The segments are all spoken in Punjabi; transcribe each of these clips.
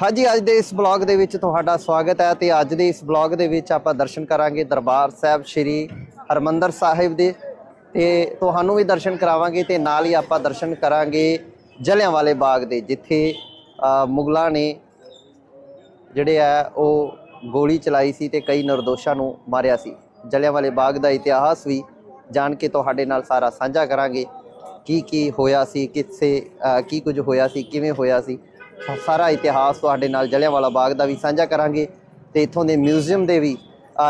ਹਾਂਜੀ, ਅੱਜ ਦੇ ਇਸ ਬਲੌਗ ਦੇ ਵਿੱਚ ਤੁਹਾਡਾ ਸਵਾਗਤ ਹੈ ਤੇ ਅੱਜ ਦੇ ਇਸ ਬਲੌਗ ਦੇ ਵਿੱਚ ਆਪਾਂ ਦਰਸ਼ਨ ਕਰਾਂਗੇ ਦਰਬਾਰ ਸਾਹਿਬ ਸ੍ਰੀ ਹਰਮੰਦਰ ਸਾਹਿਬ ਦੇ ਤੇ ਤੁਹਾਨੂੰ ਵੀ ਦਰਸ਼ਨ ਕਰਾਵਾਂਗੇ ਤੇ ਨਾਲ ਹੀ ਆਪਾਂ ਦਰਸ਼ਨ ਕਰਾਂਗੇ ਜਲਿਆਂਵਾਲੇ ਬਾਗ ਦੇ, ਜਿੱਥੇ ਮੁਗਲਾਂ ਨੇ ਜਿਹੜੇ ਆ, ਉਹ ਗੋਲੀ ਚਲਾਈ ਸੀ ਤੇ ਕਈ ਨਿਰਦੋਸ਼ਾਂ ਨੂੰ ਮਾਰਿਆ ਸੀ। ਜਲਿਆਂਵਾਲੇ ਬਾਗ ਦਾ ਇਤਿਹਾਸ ਵੀ ਜਾਣ ਕੇ ਤੁਹਾਡੇ ਨਾਲ ਸਾਰਾ ਸਾਂਝਾ ਕਰਾਂਗੇ। ਕੀ ਕੀ ਹੋਇਆ ਸੀ, ਕਿੱਥੇ ਕੀ ਕੁਝ ਹੋਇਆ ਸੀ, ਕਿਵੇਂ ਹੋਇਆ ਸੀ। ਸਾਰਾ ਇਤਿਹਾਸ ਤੁਹਾਡੇ ਨਾਲ ਜਲਿਆਂਵਾਲਾ ਬਾਗ ਦਾ ਵੀ ਸਾਂਝਾ ਕਰਾਂਗੇ ਤੇ ਇਥੋਂ ਦੇ ਮਿਊਜ਼ੀਅਮ ਦੇ ਵੀ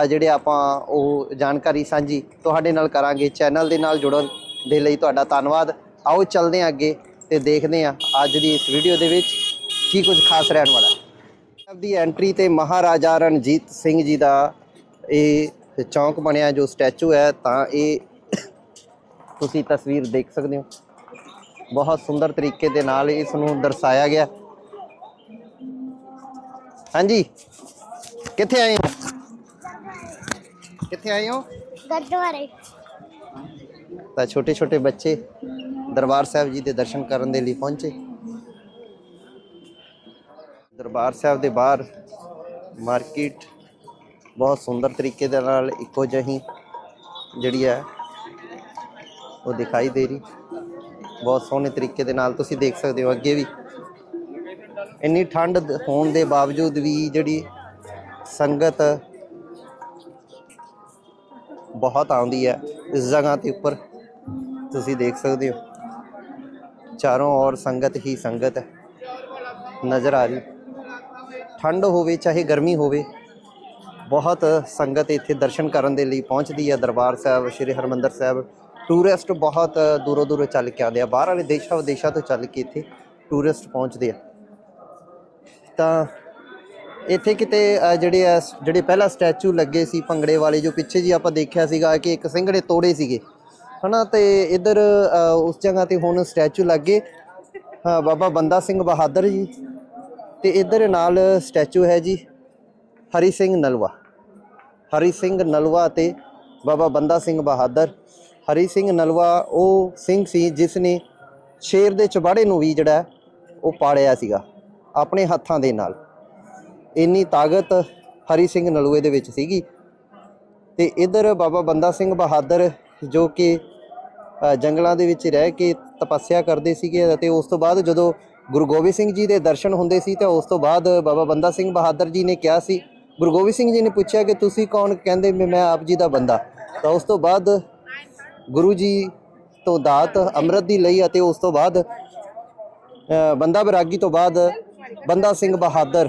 ਜਿਹੜੇ ਆਪਾਂ ਉਹ ਜਾਣਕਾਰੀ ਸਾਂਝੀ ਤੁਹਾਡੇ ਨਾਲ ਕਰਾਂਗੇ, ਚੈਨਲ ਦੇ ਨਾਲ ਜੁੜਨ ਦੇ ਲਈ ਤੁਹਾਡਾ ਧੰਨਵਾਦ। ਆਓ ਚੱਲਦੇ ਹਾਂ ਅੱਗੇ ਤੇ ਦੇਖਦੇ ਹਾਂ ਅੱਜ ਦੀ ਇਸ ਵੀਡੀਓ ਦੇ ਵਿੱਚ ਕੀ ਕੁਝ ਖਾਸ ਰਹਿਣ ਵਾਲਾ ਹੈ। ਸਾਹਿਬ ਦੀ ਐਂਟਰੀ ਤੇ ਮਹਾਰਾਜਾ ਰਣਜੀਤ ਸਿੰਘ ਜੀ ਦਾ ਇਹ ਚੌਂਕ ਬਣਿਆ ਜੋ ਸਟੈਚੂ ਹੈ, ਤਾਂ ਇਹ ਤੁਸੀਂ ਤਸਵੀਰ ਦੇਖ ਸਕਦੇ ਹੋ। ਬਹੁਤ ਸੁੰਦਰ ਤਰੀਕੇ ਦੇ ਨਾਲ ਇਸ ਨੂੰ ਦਰਸਾਇਆ ਗਿਆ। ਹਾਂਜੀ। ਕਿੱਥੇ ਆਏ ਹੋ? ਕਿੱਥੇ ਆਏ ਹੋ? ਗੁਰਦੁਆਰੇ। ਤਾਂ ਛੋਟੇ ਛੋਟੇ ਬੱਚੇ ਦਰਬਾਰ ਸਾਹਿਬ ਜੀ ਦੇ ਦਰਸ਼ਨ ਕਰਨ ਦੇ ਲਈ ਪਹੁੰਚੇ। ਦਰਬਾਰ ਸਾਹਿਬ ਦੇ ਬਾਹਰ ਮਾਰਕੀਟ ਬਹੁਤ ਸੁੰਦਰ ਤਰੀਕੇ ਦੇ ਨਾਲ ਇੱਕੋ ਜਿਹੀ ਜਿਹੜੀ ਹੈ ਉਹ ਦਿਖਾਈ ਦੇ ਰਹੀ। ਬਹੁਤ ਸੋਹਣੇ ਤਰੀਕੇ ਦੇ ਨਾਲ ਤੁਸੀਂ ਦੇਖ ਸਕਦੇ ਹੋ ਅੱਗੇ ਵੀ। ਇੰਨੀ ਠੰਡ ਹੋਣ ਦੇ ਬਾਵਜੂਦ ਵੀ ਜਿਹੜੀ ਸੰਗਤ ਬਹੁਤ ਆਉਂਦੀ ਹੈ, ਇਸ ਜਗ੍ਹਾ ਤੇ ਉੱਪਰ, ਤੁਸੀਂ ਦੇਖ ਸਕਦੇ ਹੋ। ਚਾਰੋਂ ਔਰ ਸੰਗਤ ਹੀ ਸੰਗਤ ਹੈ ਨਜ਼ਰ ਆ ਰਹੀ। ਠੰਡ ਹੋਵੇ, ਚਾਹੇ ਗਰਮੀ ਹੋਵੇ, ਬਹੁਤ ਸੰਗਤ ਇੱਥੇ ਦਰਸ਼ਨ ਕਰਨ ਦੇ ਲਈ ਪਹੁੰਚਦੀ ਹੈ। ਦਰਬਾਰ ਸਾਹਿਬ, ਸ੍ਰੀ ਹਰਮੰਦਰ ਸਾਹਿਬ ਟੂਰਿਸਟ ਬਹੁਤ ਦੂਰੋਂ ਦੂਰੋਂ ਚੱਲ ਕੇ ਆਉਂਦੇ ਆ। ਬਾਹਰ ਵਾਲੇ ਦੇਸ਼ਾਂ ਵਿਦੇਸ਼ਾਂ ਤੋਂ ਚੱਲ ਕੇ ਇੱਥੇ ਟੂਰਿਸਟ ਪਹੁੰਚਦੇ ਆ। ਤਾਂ ਇੱਥੇ ਕਿਤੇ ਜਿਹੜੇ ਆ ਜਿਹੜੇ ਪਹਿਲਾ ਸਟੈਚੂ ਲੱਗੇ ਸੀ ਭੰਗੜੇ ਵਾਲੇ, ਜੋ ਪਿੱਛੇ ਜੀ ਆਪਾਂ ਦੇਖਿਆ ਸੀਗਾ ਕਿ ਇੱਕ ਸਿੰਘ ਤੋੜੇ ਸੀਗੇ, ਹਨਾ? ਤੇ ਇੱਧਰ ਉਸ ਜਗ੍ਹਾ ਤੇ ਹੁਣ ਸਟੈਚੂ ਲੱਗੇ। ਹਾਂ, ਬਾਬਾ ਬੰਦਾ ਸਿੰਘ ਬਹਾਦਰ ਜੀ। ਤੇ ਇੱਧਰ ਨਾਲ ਸਟੈਚੂ ਹੈ ਜੀ, ਹਰੀ ਸਿੰਘ ਨਲਵਾ। ਹਰੀ ਸਿੰਘ ਨਲਵਾ ਤੇ ਬਾਬਾ ਬੰਦਾ ਸਿੰਘ ਬਹਾਦਰ। ਹਰੀ ਸਿੰਘ ਨਲਵਾ, ਉਹ ਸਿੰਘ ਸੀ ਜਿਸ ਨੇ ਸ਼ੇਰ ਦੇ ਚਬਾੜੇ ਨੂੰ ਵੀ ਜਿਹੜਾ, ਉਹ ਪਾੜਿਆ ਸੀਗਾ। ਆਪਣੇ ਹੱਥਾਂ ਦੇ ਨਾਲ। ਇੰਨੀ ਤਾਕਤ ਹਰੀ ਸਿੰਘ ਨਲੂਏ ਦੇ ਵਿੱਚ ਸੀਗੀ। ਤੇ ਇਧਰ ਬਾਬਾ ਬੰਦਾ ਸਿੰਘ ਬਹਾਦਰ ਜੋ ਕਿ ਜੰਗਲਾਂ ਦੇ ਵਿੱਚ ਰਹਿ ਕੇ ਤਪੱਸਿਆ ਕਰਦੇ ਸੀਗੇ ਅਤੇ ਉਸ ਤੋਂ ਬਾਅਦ ਜਦੋਂ ਗੁਰੂ ਗੋਬਿੰਦ ਸਿੰਘ ਜੀ ਦੇ ਦਰਸ਼ਨ ਹੁੰਦੇ ਸੀ ਤਾਂ ਉਸ ਤੋਂ ਬਾਅਦ ਬਾਬਾ ਬੰਦਾ ਸਿੰਘ ਬਹਾਦਰ ਜੀ ਨੇ ਕਿਹਾ ਸੀ, ਗੁਰੂ ਗੋਬਿੰਦ ਸਿੰਘ ਜੀ ਨੇ ਪੁੱਛਿਆ ਕਿ ਤੁਸੀਂ ਕੌਣ? ਕਹਿੰਦੇ, ਮੈਂ ਆਪ ਜੀ ਦਾ ਬੰਦਾ। ਤਾਂ ਉਸ ਤੋਂ ਬਾਅਦ ਗੁਰੂ ਜੀ ਤੋਂ ਦਾਤ ਅੰਮ੍ਰਿਤ ਦੀ ਲਈ ਅਤੇ ਉਸ ਤੋਂ ਬਾਅਦ ਬੰਦਾ ਬਰਾਗੀ ਤੋਂ ਬਾਅਦ ਬੰਦਾ ਸਿੰਘ ਬਹਾਦਰ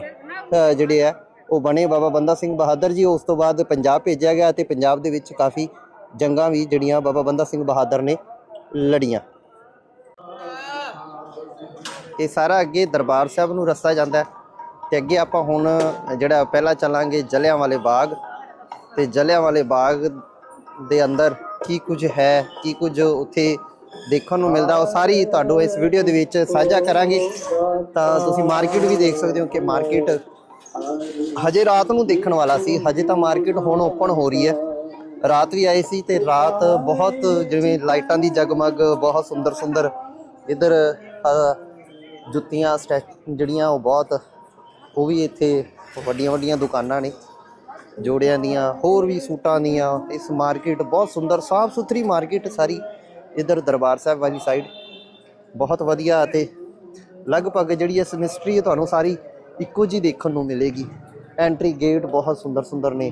ਜਿਹੜੇ ਆ, ਉਹ ਬਣੇ ਬਾਬਾ ਬੰਦਾ ਸਿੰਘ ਬਹਾਦਰ ਜੀ। ਉਸ ਤੋਂ ਬਾਅਦ ਪੰਜਾਬ ਭੇਜਿਆ ਗਿਆ ਤੇ ਪੰਜਾਬ ਦੇ ਵਿੱਚ ਕਾਫੀ ਜੰਗਾਂ ਵੀ ਜਿਹੜੀਆਂ ਬਾਬਾ ਬੰਦਾ ਸਿੰਘ ਬਹਾਦਰ ਨੇ ਲੜੀਆਂ। ਇਹ ਸਾਰਾ ਅੱਗੇ ਦਰਬਾਰ ਸਾਹਿਬ ਨੂੰ ਰਸਤਾ ਜਾਂਦਾ ਹੈ ਤੇ ਅੱਗੇ ਆਪਾਂ ਹੁਣ ਜਿਹੜਾ ਪਹਿਲਾਂ ਚੱਲਾਂਗੇ ਜਲਿਆਂਵਾਲੇ ਬਾਗ। ਤੇ ਜਲਿਆਂਵਾਲੇ ਬਾਗ ਦੇ ਅੰਦਰ ਕੀ ਕੁਝ ਹੈ, ਕੀ ਕੁਝ ਉੱਥੇ ਦੇਖਣ ਨੂੰ ਮਿਲਦਾ, ਉਹ ਸਾਰੀ ਤੁਹਾਨੂੰ ਇਸ ਵੀਡੀਓ ਦੇ ਵਿੱਚ ਸਾਂਝਾ ਕਰਾਂਗੇ। ਤਾਂ ਤੁਸੀਂ ਮਾਰਕੀਟ ਵੀ ਦੇਖ ਸਕਦੇ ਹੋ ਕਿ ਮਾਰਕੀਟ ਹਜੇ ਰਾਤ ਨੂੰ ਦੇਖਣ ਵਾਲਾ ਸੀ, ਹਜੇ ਤਾਂ ਮਾਰਕੀਟ ਹੁਣ ਓਪਨ ਹੋ ਰਹੀ ਹੈ। ਰਾਤ ਵੀ ਆਏ ਸੀ ਤੇ ਰਾਤ ਬਹੁਤ ਜਿਵੇਂ ਲਾਈਟਾਂ ਦੀ ਜਗਮਗ, ਬਹੁਤ ਸੁੰਦਰ ਸੁੰਦਰ ਇਧਰ ਜੁੱਤੀਆਂ, ਸਟੈ, ਜਿਹੜੀਆਂ ਉਹ ਬਹੁਤ, ਉਹ ਵੀ ਇੱਥੇ ਵੱਡੀਆਂ ਵੱਡੀਆਂ ਦੁਕਾਨਾਂ ਨੇ। ਜੋੜਿਆਂ ਦੀਆਂ, ਹੋਰ ਵੀ ਸੂਟਾਂ ਦੀਆਂ, ਇਸ ਮਾਰਕੀਟ ਬਹੁਤ ਸੁੰਦਰ, ਸਾਫ਼ ਸੁਥਰੀ ਮਾਰਕੀਟ ਸਾਰੀ। ਇਧਰ ਦਰਬਾਰ ਸਾਹਿਬ ਵਾਲੀ ਸਾਈਡ ਬਹੁਤ ਵਧੀਆ ਅਤੇ ਲਗਭਗ ਜਿਹੜੀ ਇਸ ਮਿਸਟਰੀ ਹੈ ਤੁਹਾਨੂੰ ਸਾਰੀ ਇੱਕੋ ਜੀ ਦੇਖਣ ਨੂੰ ਮਿਲੇਗੀ। ਐਂਟਰੀ ਗੇਟ ਬਹੁਤ ਸੁੰਦਰ ਸੁੰਦਰ ਨੇ।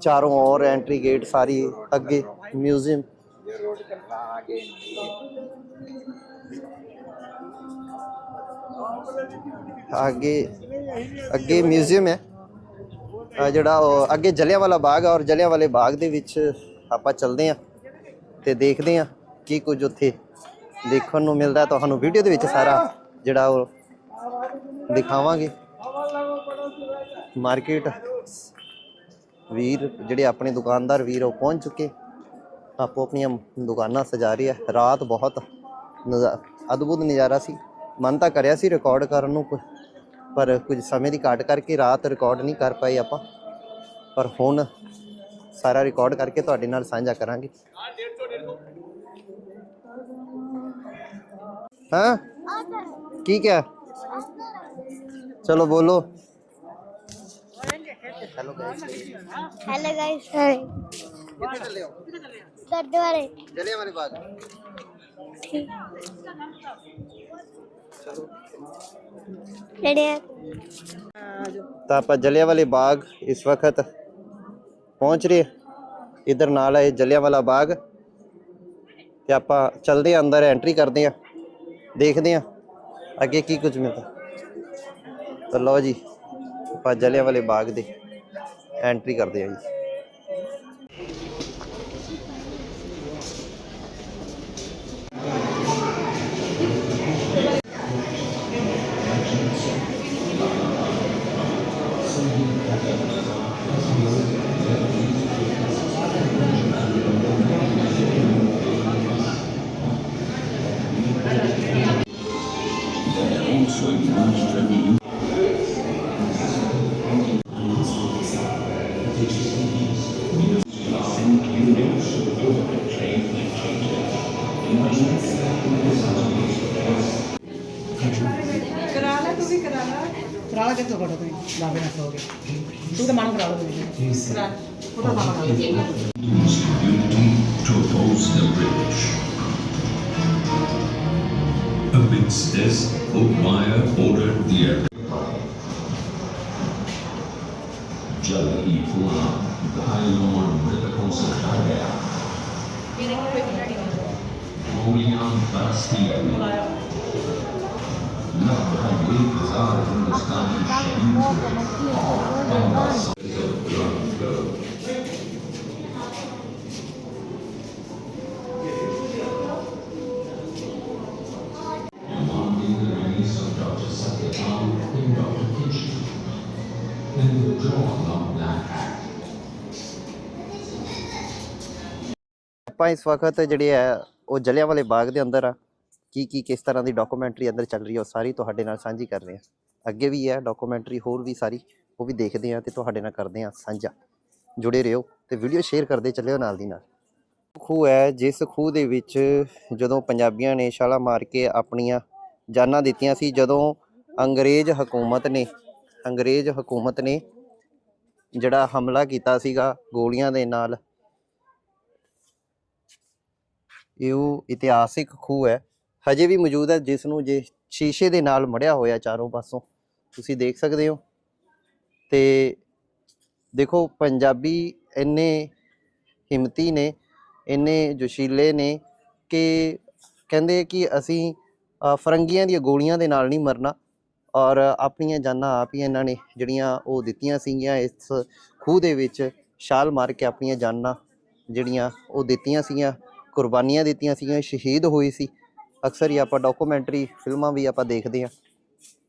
ਚਾਰੋਂ ਔਰ ਐਂਟਰੀ ਗੇਟ ਸਾਰੀ ਅੱਗੇ ਮਿਊਜ਼ੀਅਮ ਅੱਗੇ ਅੱਗੇ ਮਿਊਜ਼ੀਅਮ ਹੈ। ਜਿਹੜਾ ਅੱਗੇ ਜਲਿਆਂਵਾਲਾ ਬਾਗ ਹੈ ਔਰ ਜਲਿਆਂਵਾਲੇ ਬਾਗ ਦੇ ਵਿੱਚ ਆਪਾਂ ਚੱਲਦੇ ਆ ਤੇ ਦੇਖਦੇ ਆ ਕੀ ਕੁਝ ਉੱਥੇ ਦੇਖਣ ਨੂੰ ਮਿਲਦਾ ਤੁਹਾਨੂੰ ਵੀਡੀਓ ਦੇ ਵਿੱਚ ਸਾਰਾ ਜਿਹੜਾ ਉਹ ਦਿਖਾਵਾਂਗੇ। ਮਾਰਕੀਟ ਵੀਰ, ਜਿਹੜੇ ਆਪਣੇ ਦੁਕਾਨਦਾਰ ਵੀਰ, ਉਹ ਪਹੁੰਚ ਚੁੱਕੇ। ਆਪੋ ਆਪਣੀਆਂ ਦੁਕਾਨਾਂ ਸਜਾ ਰਹੇ ਆ। ਰਾਤ ਬਹੁਤ ਨਜ਼ਾ- ਅਦਭੁਤ ਨਜ਼ਾਰਾ ਸੀ। ਮਨ ਤਾਂ ਕਰਿਆ ਸੀ ਰਿਕਾਰਡ ਕਰਨ ਨੂੰ ਕੁ- ਪਰ ਕੁਝ ਸਮੇਂ ਦੀ ਘਾਟ ਕਰਕੇ ਰਾਤ ਰਿਕਾਰਡ ਨਹੀਂ ਕਰ ਪਾਏ ਆਪਾਂ। ਪਰ ਹੁਣ ਸਾਰਾ ਰਿਕਾਰਡ ਕਰਕੇ ਤੁਹਾਡੇ ਨਾਲ ਸਾਂਝਾ ਕਰਾਂਗੇ। ਹਾਂ ਕੀ ਕਿਹਾ ਚਲੋ ਬੋਲੋ ਹੈਲੋ ਗਾਇਸ हेलो गाइस ਕਿੱਥੇ ਚੱਲੇ ਹੋ गुरुद्वारे ਜਲਿਆਂ ਵਾਲੇ ਬਾਗ ਚਲੋ रेडी ਤਾਂ ਆਪਾਂ ਜਲਿਆਂ ਵਾਲੇ ਬਾਗ ਇਸ ਵਕਤ ਪਹੁੰਚ ਰਹੇ ਇਧਰ ਨਾਲ ਹੈ ਜਲਿਆਂ ਵਾਲਾ ਬਾਗ ਤੇ ਆਪਾਂ ਚਲਦੇ ਹਾਂ ਅੰਦਰ ਐਂਟਰੀ ਕਰਦੇ ਆ ਦੇਖਦੇ ਆ ਅੱਗੇ ਕੀ ਕੁਝ ਮਿਲਦਾ। ਤਾਂ ਲਓ ਜੀ ਆਪਾਂ ਜਲਿਆਂ ਬਾਗ ਦੇ ਐਂਟਰੀ ਕਰਦੇ ਆ ਜੀ। যাবে না সঙ্গে তুমি তো মানা করা Amidst this, Obermeyer ordered the aircraft. Jal-e Pula, घायलों और मृतकों से भरा गया गोलियां ਆਪਾਂ ਇਸ ਵਕਤ ਜਿਹੜੇ ਹੈ ਉਹ ਜਲਿਆਂ ਵਾਲੇ ਬਾਗ ਦੇ ਅੰਦਰ ਆ। ਕੀ ਕੀ ਕਿਸ ਤਰ੍ਹਾਂ ਦੀ ਡਾਕੂਮੈਂਟਰੀ ਅੰਦਰ ਚੱਲ ਰਹੀ ਹੈ, ਉਹ ਸਾਰੀ ਤੁਹਾਡੇ ਨਾਲ ਸਾਂਝੀ ਕਰ ਰਹੇ ਆ ਅੱਗੇ ਵੀ ਹੈ ਡਾਕੂਮੈਂਟਰੀ ਹੋਰ ਵੀ ਸਾਰੀ, ਉਹ ਵੀ ਦੇਖਦੇ ਹਾਂ ਤੇ ਤੁਹਾਡੇ ਨਾਲ ਕਰਦੇ ਹਾਂ ਸਾਂਝਾ। ਜੁੜੇ ਰਹੋ ਤੇ ਵੀਡੀਓ ਸ਼ੇਅਰ ਕਰਦੇ ਚੱਲਿਓ ਨਾਲ ਦੀ ਨਾਲ। ਖੂਹ ਹੈ, ਜਿਸ ਖੂਹ ਦੇ ਵਿੱਚ ਜਦੋਂ ਪੰਜਾਬੀਆਂ ਨੇ ਛਾਲਾ ਮਾਰ ਕੇ ਆਪਣੀਆਂ ਜਾਨਾਂ ਦਿੱਤੀਆਂ ਸੀ, ਜਦੋਂ ਅੰਗਰੇਜ਼ ਹਕੂਮਤ ਨੇ, ਅੰਗਰੇਜ਼ ਹਕੂਮਤ ਨੇ ਜਿਹੜਾ ਹਮਲਾ ਕੀਤਾ ਸੀਗਾ ਗੋਲੀਆਂ ਦੇ ਨਾਲ, ਇਹ ਉਹ ਇਤਿਹਾਸਿਕ ਖੂਹ ਹੈ। ਹਜੇ ਵੀ ਮੌਜੂਦ ਹੈ, ਜਿਸ ਨੂੰ ਜੇ ਸ਼ੀਸ਼ੇ ਦੇ ਨਾਲ ਮੜਿਆ ਹੋਇਆ ਚਾਰੋਂ ਪਾਸੋਂ। ਤੁਸੀਂ ਦੇਖ ਸਕਦੇ ਹੋ। ਤੇ ਦੇਖੋ, ਪੰਜਾਬੀ ਇੰਨੇ ਹਿੰਮਤੀ ਨੇ, ਇੰਨੇ ਜੋਸ਼ੀਲੇ ਨੇ ਕਿ ਕਹਿੰਦੇ ਕਿ ਅਸੀਂ ਫਰੰਗੀਆਂ ਦੀਆਂ ਗੋਲੀਆਂ ਦੇ ਨਾਲ ਨਹੀਂ ਮਰਨਾ। ਔਰ ਆਪਣੀਆਂ ਜਾਨਾਂ ਆਪ ਹੀ ਇਹਨਾਂ ਨੇ ਜਿਹੜੀਆਂ ਉਹ ਦਿੱਤੀਆਂ ਸੀਗੀਆਂ, ਇਸ ਖੂਹ ਦੇ ਵਿੱਚ ਛਾਲ ਮਾਰ ਕੇ ਆਪਣੀਆਂ ਜਾਨਾਂ ਜਿਹੜੀਆਂ ਉਹ ਦਿੱਤੀਆਂ ਸੀਗੀਆਂ, ਕੁਰਬਾਨੀਆਂ ਦਿੱਤੀਆਂ ਸੀਗੀਆਂ, ਸ਼ਹੀਦ ਹੋਏ ਸੀ। ਅਕਸਰ ਹੀ ਆਪਾਂ ਡਾਕੂਮੈਂਟਰੀ ਫਿਲਮਾਂ ਵੀ ਆਪਾਂ ਦੇਖਦੇ ਹਾਂ।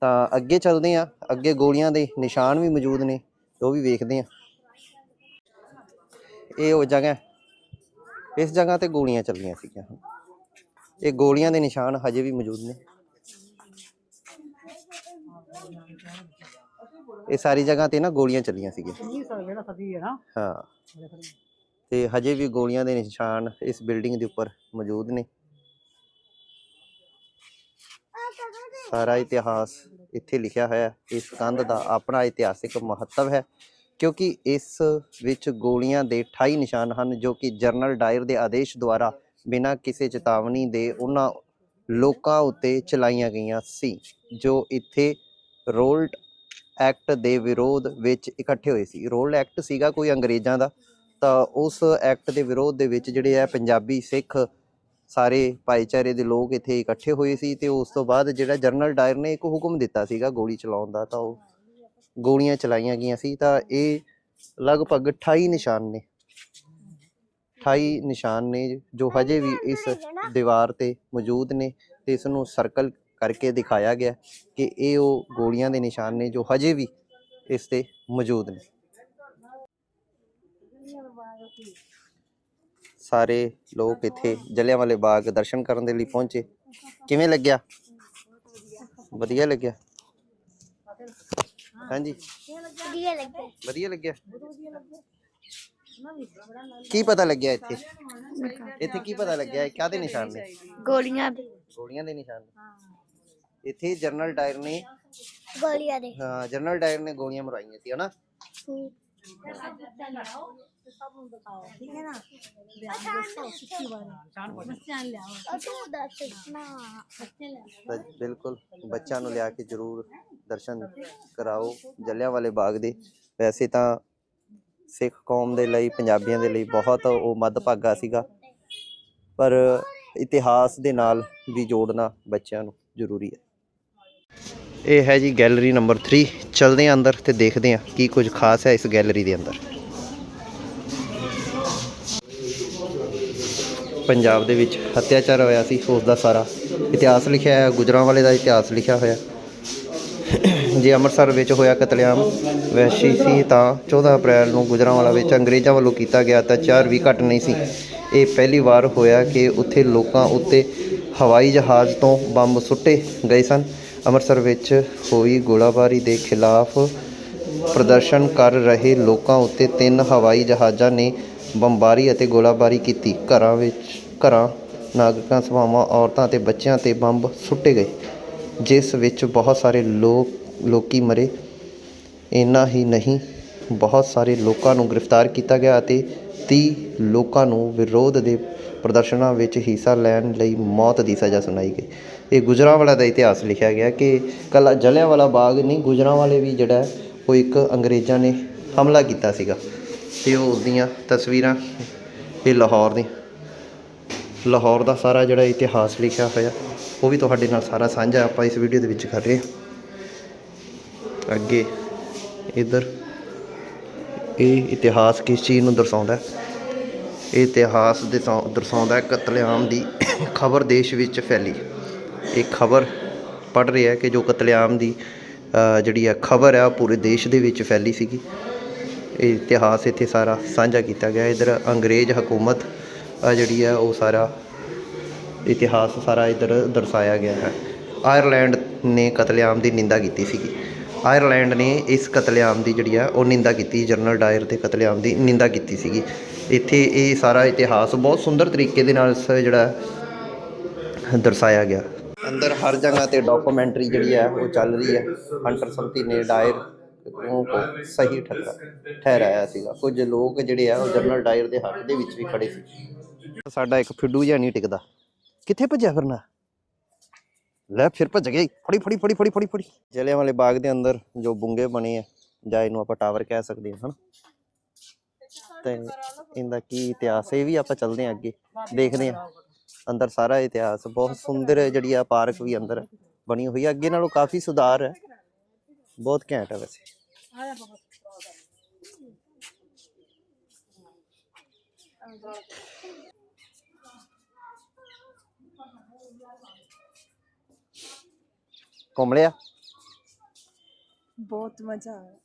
ਤਾਂ ਅੱਗੇ ਚੱਲਦੇ ਹਾਂ ਅੱਗੇ ਗੋਲੀਆਂ ਦੇ ਨਿਸ਼ਾਨ ਵੀ ਮੌਜੂਦ ਨੇ ਉਹ ਵੀ ਵੇਖਦੇ ਹਾਂ। ਇਹ ਉਹ ਜਗ੍ਹਾ। ਇਸ ਜਗ੍ਹਾ ਤੇ ਗੋਲੀਆਂ ਚੱਲੀਆਂ ਸੀਗੀਆਂ। ਇਹ ਗੋਲੀਆਂ ਦੇ ਨਿਸ਼ਾਨ ਹਜੇ ਵੀ ਮੌਜੂਦ ਨੇ। ਇਹ ਸਾਰੀ ਜਗ੍ਹਾ ਤੇ ਨਾ ਗੋਲੀਆਂ ਚੱਲੀਆਂ ਸੀਗੀਆਂ। ਹਾਂ ਤੇ ਹਜੇ ਵੀ ਗੋਲੀਆਂ ਦੇ ਨਿਸ਼ਾਨ ਇਸ ਬਿਲਡਿੰਗ ਦੇ ਉੱਪਰ ਮੌਜੂਦ ਨੇ। ਸਾਰਾ ਇਤਿਹਾਸ ਇੱਥੇ ਲਿਖਿਆ ਹੋਇਆ ਹੈ। ਇਸ ਕੰਧ ਦਾ ਆਪਣਾ ਇਤਿਹਾਸਿਕ ਮਹੱਤਵ ਹੈ ਕਿਉਂਕਿ ਇਸ ਵਿੱਚ ਗੋਲੀਆਂ ਦੇ 28 ਨਿਸ਼ਾਨ ਹਨ ਜੋ ਕਿ ਜਨਰਲ ਡਾਇਰ ਦੇ ਆਦੇਸ਼ ਦੁਆਰਾ ਬਿਨਾਂ ਕਿਸੇ ਚੇਤਾਵਨੀ ਦੇ ਉਹਨਾਂ ਲੋਕਾਂ ਉੱਤੇ ਚਲਾਈਆਂ ਗਈਆਂ ਸੀ, ਜੋ ਇੱਥੇ ਰੋਲਟ ਐਕਟ ਦੇ ਵਿਰੋਧ ਵਿੱਚ ਇਕੱਠੇ ਹੋਏ ਸੀ। ਰੋਲ ਐਕਟ ਸੀਗਾ ਕੋਈ ਅੰਗਰੇਜ਼ਾਂ ਦਾ, ਤਾਂ ਉਸ ਐਕਟ ਦੇ ਵਿਰੋਧ ਦੇ ਵਿੱਚ ਜਿਹੜੇ ਆ ਪੰਜਾਬੀ ਸਿੱਖ ਸਾਰੇ ਭਾਈਚਾਰੇ ਦੇ ਲੋਕ ਇੱਥੇ ਇਕੱਠੇ ਹੋਏ ਸੀ ਤੇ ਉਸ ਤੋਂ ਬਾਅਦ ਜਿਹੜਾ ਜਨਰਲ ਡਾਇਰ ਨੇ ਇੱਕ ਹੁਕਮ ਦਿੱਤਾ ਸੀਗਾ ਗੋਲੀ ਚਲਾਉਣ ਦਾ, ਤਾਂ ਉਹ ਗੋਲੀਆਂ ਚਲਾਈਆਂ ਗਈਆਂ ਸੀ, ਤਾਂ ਇਹ ਲਗਭਗ 28 ਨਿਸ਼ਾਨ ਨੇ। 28 ਨਿਸ਼ਾਨ ਨੇ ਜੋ ਹਜੇ ਵੀ ਇਸ ਦੀਵਾਰ ਤੇ ਮੌਜੂਦ ਨੇ ਤੇ ਇਸ ਨੂੰ ਸਰਕਲ ਕਰਕੇ ਦਿਖਾਇਆ ਗਿਆ ਕਿ ਇਹ ਉਹ ਗੋਲੀਆਂ ਦੇ ਨਿਸ਼ਾਨ ਨੇ ਜੋ ਹਜੇ ਵੀ ਇਸ ਤੇ ਮੌਜੂਦ ਨੇ। सारे लोग इतने जल्ह वाले बाग दर्शन करने के लिए पहुँचे किमें लग्या वजिया लग्या हाँ जी वजिया लग्या की पता लग गया इतने इतने की पता लग गया क्या निशान ने गोलियाँ गोलियाँ दे निशान इतने जनरल डायर ने गोलियाँ दे जनरल डायर ने गोलियाँ मरवाई थी है ना ਹੂੰ। ਉਹ ਤੂੰ ਦੱਸ ਨਾ ਤਾਂ ਬਿਲਕੁਲ ਬੱਚਿਆਂ ਨੂੰ ਲਿਆ ਕੇ ਜ਼ਰੂਰ ਦਰਸ਼ਨ ਕਰਾਓ ਜਲਿਆਂਵਾਲੇ ਬਾਗ ਦੇ ਵੈਸੇ ਤਾਂ ਸਿੱਖ ਕੌਮ ਦੇ ਲਈ ਪੰਜਾਬੀਆਂ ਦੇ ਲਈ ਬਹੁਤ ਉਹ ਮੱਧਭਾਗਾ ਸੀਗਾ ਪਰ ਇਤਿਹਾਸ ਦੇ ਨਾਲ ਵੀ ਜੋੜਨਾ ਬੱਚਿਆਂ ਨੂੰ ਜ਼ਰੂਰੀ ਹੈ ਇਹ ਹੈ ਜੀ ਗੈਲਰੀ ਨੰਬਰ 3 ਚਲਦੇ ਹਾਂ ਅੰਦਰ ਤੇ ਦੇਖਦੇ ਹਾਂ ਕੀ ਕੁਝ ਖਾਸ ਹੈ ਇਸ ਗੈਲਰੀ ਦੇ ਅੰਦਰ ਪੰਜਾਬ ਦੇ ਵਿੱਚ ਅਤਿਆਚਾਰ ਹੋਇਆ ਸੀ ਉਸ ਦਾ ਸਾਰਾ ਇਤਿਹਾਸ ਲਿਖਿਆ ਹੈ ਗੁਜਰਾਂਵਾਲੇ ਦਾ ਇਤਿਹਾਸ ਲਿਖਿਆ ਹੋਇਆ। ਜੇ ਅੰਮ੍ਰਿਤਸਰ ਵਿੱਚ ਹੋਇਆ ਕਤਲੇਆਮ, ਵੈਸ਼ੀ ਸੀ ਤਾਂ 14 ਅਪ੍ਰੈਲ ਨੂੰ ਗੁਜਰਾਂਵਾਲਾ ਵਿੱਚ ਅੰਗਰੇਜ਼ਾਂ ਵੱਲੋਂ ਕੀਤਾ ਗਿਆ ਤਾਂ ਵੀ ਘੱਟ ਨਹੀਂ ਸੀ। ਇਹ ਪਹਿਲੀ ਵਾਰ ਹੋਇਆ ਕਿ ਉੱਥੇ ਲੋਕਾਂ ਉੱਤੇ ਹਵਾਈ ਜਹਾਜ਼ ਤੋਂ ਬੰਬ ਸੁੱਟੇ ਗਏ ਸਨ। ਅੰਮ੍ਰਿਤਸਰ ਵਿੱਚ ਹੋਈ ਗੋਲਾਬਾਰੀ ਦੇ ਖਿਲਾਫ ਪ੍ਰਦਰਸ਼ਨ ਕਰ ਰਹੇ ਲੋਕਾਂ ਉੱਤੇ ਤਿੰਨ ਹਵਾਈ ਜਹਾਜ਼ਾਂ ਨੇ ਬੰਬਾਰੀ ਅਤੇ ਗੋਲਾਬਾਰੀ ਕੀਤੀ। ਘਰਾਂ ਵਿੱਚ ਘਰਾਂ, ਨਾਗਰਿਕਾਂ, ਸਭਾਵਾਂ, ਔਰਤਾਂ ਅਤੇ ਬੱਚਿਆਂ ਤੇ ਬੰਬ ਸੁੱਟੇ ਗਏ, ਜਿਸ ਵਿੱਚ ਬਹੁਤ ਸਾਰੇ ਲੋਕ, ਲੋਕੀ ਮਰੇ। ਇੰਨਾ ਹੀ ਨਹੀਂ, ਬਹੁਤ ਸਾਰੇ ਲੋਕਾਂ ਨੂੰ ਗ੍ਰਿਫਤਾਰ ਕੀਤਾ ਗਿਆ ਅਤੇ ਤੀਹ ਲੋਕਾਂ ਨੂੰ ਵਿਰੋਧ ਦੇ ਪ੍ਰਦਰਸ਼ਨਾਂ ਵਿੱਚ ਹਿੱਸਾ ਲੈਣ ਲਈ ਮੌਤ ਦੀ ਸਜ਼ਾ ਸੁਣਾਈ ਗਈ। ਇਹ ਗੁਜਰਾਂਵਾਲਾ ਦਾ ਇਤਿਹਾਸ ਲਿਖਿਆ ਗਿਆ ਕਿ ਕੱਲਾ ਜਲਿਆਂਵਾਲਾ ਬਾਗ ਨਹੀਂ, ਗੁਜਰਾਂਵਾਲੇ ਵੀ ਜਿਹੜਾ ਉਹ ਇੱਕ ਅੰਗਰੇਜ਼ਾਂ ਨੇ ਹਮਲਾ ਕੀਤਾ ਸੀਗਾ। ਤੇ ਉਹ ਉਸ ਦੀਆਂ ਤਸਵੀਰਾਂ ਇਹ ਲਾਹੌਰ ਦੀ ਲਾਹੌਰ ਦਾ ਸਾਰਾ ਜਿਹੜਾ ਇਤਿਹਾਸ ਲਿਖਿਆ ਹੋਇਆ, ਉਹ ਵੀ ਤੁਹਾਡੇ ਨਾਲ ਸਾਰਾ ਸਾਂਝਾ ਆਪਾਂ ਇਸ ਵੀਡੀਓ ਦੇ ਵਿੱਚ ਕਰ ਰਹੇ ਹਾਂ। ਅੱਗੇ, ਇਧਰ, ਇਹ ਇਤਿਹਾਸ ਕਿਸ ਚੀਜ਼ ਨੂੰ ਦਰਸਾਉਂਦਾ ਹੈ? ਇਹ ਇਤਿਹਾਸ ਦੇ ਦਰਸਾਉਂਦਾ ਹੈ ਕਤਲੇਆਮ ਦੀ ਖਬਰ ਦੇਸ਼ ਵਿੱਚ ਫੈਲੀ। ਇਹ ਖਬਰ ਪੜ ਰਿਹਾ ਕਿ ਜੋ ਕਤਲੇਆਮ ਦੀ ਜਿਹੜੀ ਆ ਖਬਰ ਹੈ, ਉਹ ਪੂਰੇ ਦੇਸ਼ ਦੇ ਵਿੱਚ ਫੈਲੀ ਸੀਗੀ। ਇਹ ਇਤਿਹਾਸ ਇੱਥੇ ਸਾਰਾ ਸਾਂਝਾ ਕੀਤਾ ਗਿਆ ਇਧਰ ਅੰਗਰੇਜ਼ ਹਕੂਮਤ ਆ ਜਿਹੜੀ ਹੈ ਉਹ ਸਾਰਾ ਇਤਿਹਾਸ ਸਾਰਾ ਇੱਧਰ ਦਰਸਾਇਆ ਗਿਆ ਹੈ। ਆਇਰਲੈਂਡ ਨੇ ਕਤਲੇਆਮ ਦੀ ਨਿੰਦਾ ਕੀਤੀ ਸੀਗੀ। ਆਇਰਲੈਂਡ ਨੇ ਇਸ ਕਤਲੇਆਮ ਦੀ ਜਿਹੜੀ ਆ ਉਹ ਨਿੰਦਾ ਕੀਤੀ, ਜਨਰਲ ਡਾਇਰ ਦੇ ਕਤਲੇਆਮ ਦੀ ਨਿੰਦਾ ਕੀਤੀ ਸੀਗੀ। ਇੱਥੇ ਇਹ ਸਾਰਾ ਇਤਿਹਾਸ ਬਹੁਤ ਸੁੰਦਰ ਤਰੀਕੇ ਦੇ ਨਾਲ ਜਿਹੜਾ ਦਰਸਾਇਆ ਗਿਆ। ਅੰਦਰ ਹਰ ਜਗ੍ਹਾ ਤੇ ਡਾਕੂਮੈਂਟਰੀ ਜਿਹੜੀ ਹੈ ਉਹ ਚੱਲ ਰਹੀ ਹੈ। ਹੰਟਰ ਸੰਤੀ ਨੇ ਡਾਇਰ ਨੂੰ ਸਹੀ ਠਹਿਰਾ ਠਹਿਰਾਇਆ ਸੀਗਾ। ਕੁਝ ਲੋਕ ਜਿਹੜੇ ਆ ਉਹ ਜਨਰਲ ਡਾਇਰ ਦੇ ਹੱਕ ਦੇ ਵਿੱਚ ਵੀ ਖੜੇ ਸੀ। ਸਾਡਾ ਇੱਕ ਫਿੱਡੂ ਜਿਹਾ ਨਹੀਂ ਟਿਕਦਾ। ਕਿੱਥੇ ਭੱਜਿਆ ਫਿਰਨਾ? ਲੈ ਫਿਰ ਭੱਜ ਗਈ। ਫੜੀ ਫੜੀ ਫੜੀ ਫੜੀ ਫੜੀ ਫੜੀ। ਜਲਿਆਂਵਾਲੇ ਬਾਗ ਦੇ ਅੰਦਰ ਜੋ ਬੁੰਗੇ ਬਣੇ ਆ, ਜਾਂ ਇਹਨੂੰ ਆਪਾਂ ਟਾਵਰ ਕਹਿ ਸਕਦੇ ਹਾਂ, ਹਨ? ਤੇ ਇਹਦਾ ਕੀ ਇਤਿਹਾਸ ਇਹ ਵੀ ਆਪਾਂ ਚੱਲਦੇ ਹਾਂ ਅੱਗੇ। ਦੇਖਦੇ ਹਾਂ। ਅੰਦਰ ਸਾਰਾ ਇਤਿਹਾਸ, ਬਹੁਤ ਸੁੰਦਰ ਜਿਹੜੀ ਆ ਪਾਰਕ ਵੀ ਅੰਦਰ ਬਣੀ ਹੋਈ ਹੈ ਅੱਗੇ ਨਾਲੋਂ ਕਾਫੀ ਸੁਧਾਰ ਹੈ। ਬਹੁਤ ਘੈਂਟ ਹੈ ਵੈਸੇ। ਘੁੰਮ ਲਿਆ? ਬਹੁਤ ਮਜ਼ਾ ਆਇਆ।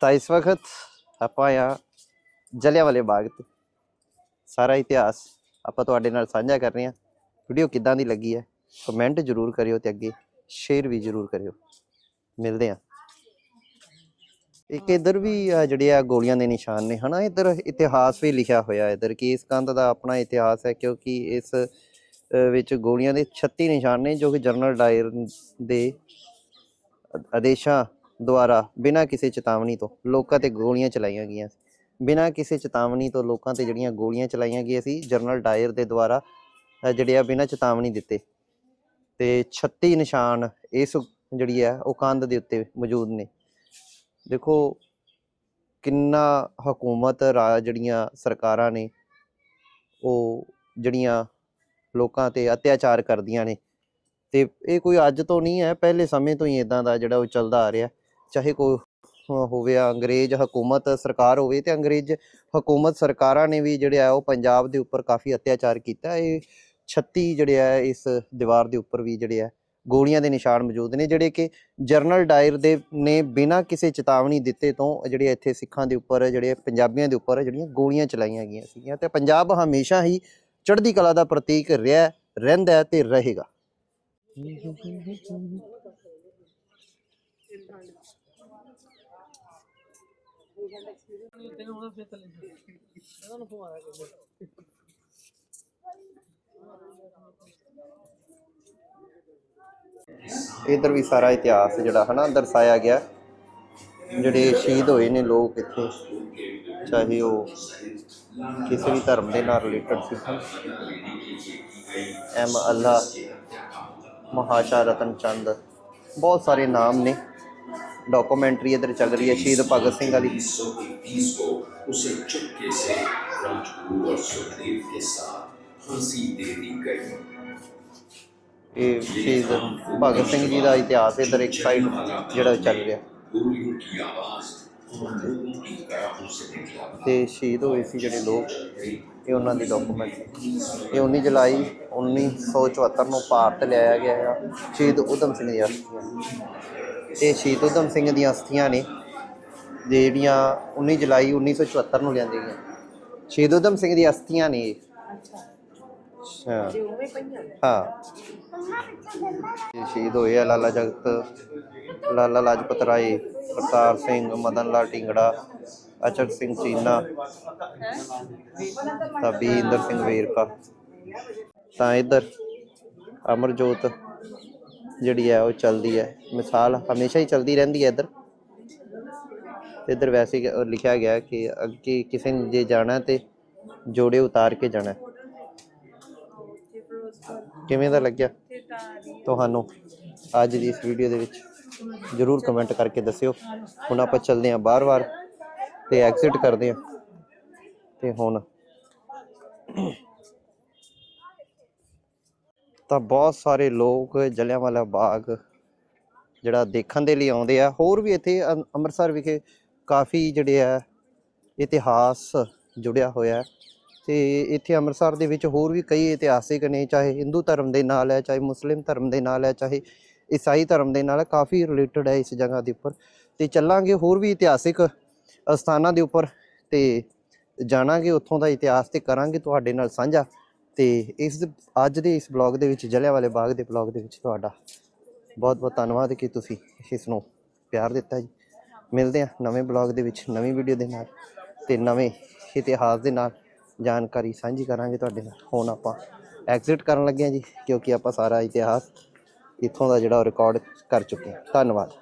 ਤਾਂ ਇਸ ਵਕਤ ਆਪਾਂ ਆ ਜਲਿਆਂਵਾਲੇ ਬਾਗ ਤੇ। ਸਾਰਾ ਇਤਿਹਾਸ ਆਪਾਂ ਤੁਹਾਡੇ ਨਾਲ ਸਾਂਝਾ ਕਰ ਰਹੇ ਹਾਂ। ਵੀਡੀਓ ਕਿੱਦਾਂ ਦੀ ਲੱਗੀ ਹੈ? ਕਮੈਂਟ ਜ਼ਰੂਰ ਕਰਿਓ ਤੇ ਅੱਗੇ ਸ਼ੇਅਰ ਵੀ ਜ਼ਰੂਰ ਕਰਿਓ। ਮਿਲਦੇ ਹਾਂ। ਇੱਕ ਇਧਰ ਵੀ ਆ ਜਿਹੜੇ ਆ ਗੋਲੀਆਂ ਦੇ ਨਿਸ਼ਾਨ ਨੇ ਹਨਾ ਇਧਰ ਇਤਿਹਾਸ ਵੀ ਲਿਖਿਆ ਹੋਇਆ ਇਧਰ ਕਿ ਇਸ ਕੰਧ ਦਾ ਆਪਣਾ ਇਤਿਹਾਸ ਹੈ ਕਿਉਂਕਿ ਇਸ ਵਿੱਚ ਗੋਲੀਆਂ ਦੇ 36 ਨਿਸ਼ਾਨ ਨੇ ਜੋ ਕਿ ਜਨਰਲ ਡਾਇਰ ਦੇ ਆਦੇਸ਼ਾਂ ਦੁਆਰਾ ਬਿਨਾਂ ਕਿਸੇ ਚੇਤਾਵਨੀ ਤੋਂ ਲੋਕਾਂ ਤੇ ਗੋਲੀਆਂ ਚਲਾਈਆਂ ਗਈਆਂ ਬਿਨਾਂ ਕਿਸੇ ਚੇਤਾਵਨੀ ਤੋਂ ਲੋਕਾਂ ਤੇ ਜਿਹੜੀਆਂ ਗੋਲੀਆਂ ਚਲਾਈਆਂ ਗਈਆਂ ਸੀ, ਜਨਰਲ ਡਾਇਰ ਦੇ ਦੁਆਰਾ ਜਿਹੜੇ ਆ ਬਿਨਾਂ ਚੇਤਾਵਨੀ ਦਿੱਤੇ। ਤੇ 36 ਨਿਸ਼ਾਨ ਇਸ ਜਿਹੜੀ ਹੈ ਉਹ ਕੰਧ ਦੇ ਉੱਤੇ ਮੌਜੂਦ ਨੇ। ਦੇਖੋ, ਕਿੰਨਾ ਹਕੂਮਤ ਰਾਜ ਜਿਹੜੀਆਂ ਸਰਕਾਰਾਂ ਨੇ, ਉਹ ਜਿਹੜੀਆਂ ਲੋਕਾਂ ਤੇ ਅਤਿਆਚਾਰ ਕਰਦੀਆਂ ਨੇ। ਤੇ ਇਹ ਕੋਈ ਅੱਜ ਤੋਂ ਨਹੀਂ ਹੈ, ਪਹਿਲੇ ਸਮੇਂ ਤੋਂ ਹੀ ਇਦਾਂ ਦਾ ਜਿਹੜਾ ਉਹ ਚੱਲਦਾ ਆ ਰਿਹਾ। ਚਾਹੇ ਕੋਈ ਹੋਵੇ ਆ ਅੰਗਰੇਜ਼ ਹਕੂਮਤ ਸਰਕਾਰ ਹੋਵੇ ਤੇ ਅੰਗਰੇਜ਼ ਹਕੂਮਤ ਸਰਕਾਰਾਂ ਨੇ ਵੀ ਜਿਹੜਾ ਉਹ ਪੰਜਾਬ ਦੇ ਉੱਪਰ ਕਾਫੀ ਅਤਿਆਚਾਰ ਕੀਤਾ। ਇਹ 36 ਜਿਹੜੇ ਆ ਇਸ ਦੀਵਾਰ ਦੇ ਉੱਪਰ ਵੀ ਜਿਹੜੇ ਆ ਗੋਲੀਆਂ ਦੇ ਨਿਸ਼ਾਨ ਮੌਜੂਦ ਨੇ, ਜਿਹੜੇ ਕਿ ਜਰਨਲ ਡਾਇਰ ਦੇ ਨੇ ਬਿਨਾਂ ਕਿਸੇ ਚੇਤਾਵਨੀ ਦਿੱਤੇ ਤੋਂ ਜਿਹੜੇ ਇੱਥੇ ਸਿੱਖਾਂ ਦੇ ਉੱਪਰ, ਜਿਹੜੇ ਪੰਜਾਬੀਆਂ ਦੇ ਉੱਪਰ ਜਿਹੜੀਆਂ ਗੋਲੀਆਂ ਚਲਾਈਆਂ ਗਈਆਂ ਸੀਗੀਆਂ। ਤੇ ਪੰਜਾਬ ਹਮੇਸ਼ਾ ਹੀ ਚੜ੍ਹਦੀ ਕਲਾ ਦਾ ਪ੍ਰਤੀਕ ਰਿਹਾ ਰਹਿੰਦਾ ਤੇ ਰਹੇਗਾ। ਇਧਰ ਵੀ ਸਾਰਾ ਇਤਿਹਾਸ ਜਿਹੜਾ ਹਨਾ ਦਰਸਾਇਆ ਗਿਆ। ਜਿਹੜੇ ਸ਼ਹੀਦ ਹੋਏ ਨੇ ਲੋਕ ਇੱਥੇ, ਚਾਹੇ ਉਹ ਕਿਸੇ ਵੀ ਧਰਮ ਦੇ ਨਾਲ ਰਿਲੇਟਡ ਸੀ। ਐਮ ਅੱਲਾ ਮਹਾਸ਼ਾ ਰਤਨ ਚੰਦ, ਬਹੁਤ ਸਾਰੇ ਨਾਮ ਨੇ। ਡਾਕੂਮੈਂਟਰੀ ਇਧਰ ਚੱਲ ਰਹੀ ਹੈ, ਸ਼ਹੀਦ ਭਗਤ ਸਿੰਘ ਵਾਲੀ। ਇਹ ਸ਼ਹੀਦ ਭਗਤ ਸਿੰਘ ਜੀ ਦਾ ਇਤਿਹਾਸ ਇਧਰ ਇੱਕ ਸਾਈਡ ਜਿਹੜਾ ਚੱਲ ਰਿਹਾ। गोलियों की आवाज उन लोगों की कराहों से निकला ਤੇ ਸ਼ਹੀਦ ਹੋਏ ਸੀ ਜਿਹੜੇ ਲੋਕ ਇਹ ਉਹਨਾਂ ਦੀ ਡਾਕੂਮੈਂਟ ਇਹ 19 ਜੁਲਾਈ 1974 ਨੂੰ ਭਾਰਤ ਲਿਆਇਆ ਗਿਆ ਆ ਸ਼ਹੀਦ ਉਧਮ ਸਿੰਘ ਦੀਆਂ ਅਸਥੀਆਂ ਇਹ ਸ਼ਹੀਦ ਉਧਮ ਸਿੰਘ ਦੀਆਂ ਅਸਥੀਆਂ ਨੇ ਜਿਹੜੀਆਂ 19 ਜੁਲਾਈ 1974 ਨੂੰ ਲਿਆਂਦੀਆਂ ਗਈਆਂ ਸ਼ਹੀਦ ਉਧਮ ਸਿੰਘ ਦੀਆਂ ਅਸਥੀਆਂ ਨੇ ਇਹ। ਅੱਛਾ ਅੱਛਾ। ਹਾਂ। ਇਹ ਸ਼ਹੀਦ ਹੋਏ ਆ ਲਾਲਾ ਜਗਤ, ਲਾਲਾ ਲਾਜਪਤ ਰਾਏ, ਕਰਤਾਰ ਸਿੰਘ, ਮਦਨ ਲਾਲ ਢਿੰਗੜਾ ਅਚਰ ਸਿੰਘ ਚੀਨਾ ਤਾਂ ਬੀਂਦਰ ਸਿੰਘ ਵੇਰਕਾ। ਤਾਂ ਇੱਧਰ ਅਮਰਜੋਤ ਜਿਹੜੀ ਹੈ, ਉਹ ਚੱਲਦੀ ਹੈ। ਮਿਸਾਲ ਹਮੇਸ਼ਾ ਹੀ ਚੱਲਦੀ ਰਹਿੰਦੀ ਹੈ ਇੱਧਰ। ਤੇ ਇੱਧਰ ਵੈਸੇ ਲਿਖਿਆ ਗਿਆ ਕਿ ਅੱਗੇ ਕਿਸੇ ਨੇ ਜੇ ਜਾਣਾ ਤੇ ਜੋੜੇ ਉਤਾਰ ਕੇ ਜਾਣਾ ਹੈ। ਕਿਵੇਂ ਦਾ ਲੱਗਿਆ ਤੁਹਾਨੂੰ ਅੱਜ ਦੀ ਇਸ ਵੀਡੀਓ ਦੇ ਵਿੱਚ? ਜਰੂਰ ਕਮੈਂਟ ਕਰਕੇ ਦੱਸਿਓ। ਹੁਣ ਆਪਾਂ ਚੱਲਦੇ ਹਾਂ ਬਾਰ-ਬਾਰ ਤੇ ਐਗਜ਼ਿਟ ਕਰਦੇ ਹਾਂ। ਤੇ ਹੁਣ ਤਾਂ ਬਹੁਤ ਸਾਰੇ ਲੋਕ ਜਲਿਆਂਵਾਲਾ ਬਾਗ ਜਿਹੜਾ ਦੇਖਣ ਦੇ ਲਈ ਆਉਂਦੇ ਆ। ਹੋਰ ਵੀ ਇੱਥੇ ਅੰਮ੍ਰਿਤਸਰ ਵਿਖੇ ਕਾਫੀ ਜਿਹੜੇ ਆ ਇਤਿਹਾਸ ਜੁੜਿਆ ਹੋਇਆ ਹੈ। ਤੇ ਇੱਥੇ ਅੰਮ੍ਰਿਤਸਰ ਦੇ ਵਿੱਚ ਹੋਰ ਵੀ ਕਈ ਇਤਿਹਾਸਿਕ ਨੇ, ਚਾਹੇ ਹਿੰਦੂ ਧਰਮ ਦੇ ਨਾਲ ਹੈ, ਚਾਹੇ ਮੁਸਲਿਮ ਧਰਮ ਦੇ ਨਾਲ ਹੈ, ਚਾਹੇ ਈਸਾਈ ਧਰਮ ਦੇ ਨਾਲ ਹੈ, ਕਾਫੀ ਰਿਲੇਟਡ ਹੈ ਇਸ ਜਗ੍ਹਾ ਦੇ ਉੱਪਰ। ਤੇ ਚੱਲਾਂਗੇ ਹੋਰ ਵੀ ਇਤਿਹਾਸਿਕ ਸਥਾਨਾਂ ਦੇ ਉੱਪਰ ਤੇ ਜਾਣਾਂਗੇ ਉੱਥੋਂ ਦਾ ਇਤਿਹਾਸ ਤੇ ਕਰਾਂਗੇ ਤੁਹਾਡੇ ਨਾਲ ਸਾਂਝਾ। ਤੇ ਇਸ ਅੱਜ ਦੇ ਇਸ ਬਲੌਗ ਦੇ ਵਿੱਚ ਜਲਿਆਂਵਾਲੇ ਬਾਗ ਦੇ ਬਲੌਗ ਦੇ ਵਿੱਚ ਤੁਹਾਡਾ ਬਹੁਤ ਬਹੁਤ ਧੰਨਵਾਦ ਕਿ ਤੁਸੀਂ ਇਸ ਨੂੰ ਪਿਆਰ ਦਿੱਤਾ ਜੀ। ਮਿਲਦੇ ਹਾਂ ਨਵੇਂ ਬਲੌਗ ਦੇ ਵਿੱਚ, ਨਵੀਂ ਵੀਡੀਓ ਦੇ ਨਾਲ ਤੇ ਨਵੇਂ ਇਤਿਹਾਸ ਦੇ ਨਾਲ। ਜਾਣਕਾਰੀ ਸਾਂਝੀ ਕਰਾਂਗੇ ਤੁਹਾਡੇ ਨਾਲ। ਹੁਣ ਆਪਾਂ ਐਗਜ਼ਿਟ ਕਰਨ ਲੱਗੇ ਹਾਂ ਜੀ, ਕਿਉਂਕਿ ਆਪਾਂ ਸਾਰਾ ਇਤਿਹਾਸ ਇੱਥੋਂ ਦਾ ਜਿਹੜਾ ਰਿਕਾਰਡ ਕਰ ਚੁੱਕੇ ਹਾਂ। ਧੰਨਵਾਦ।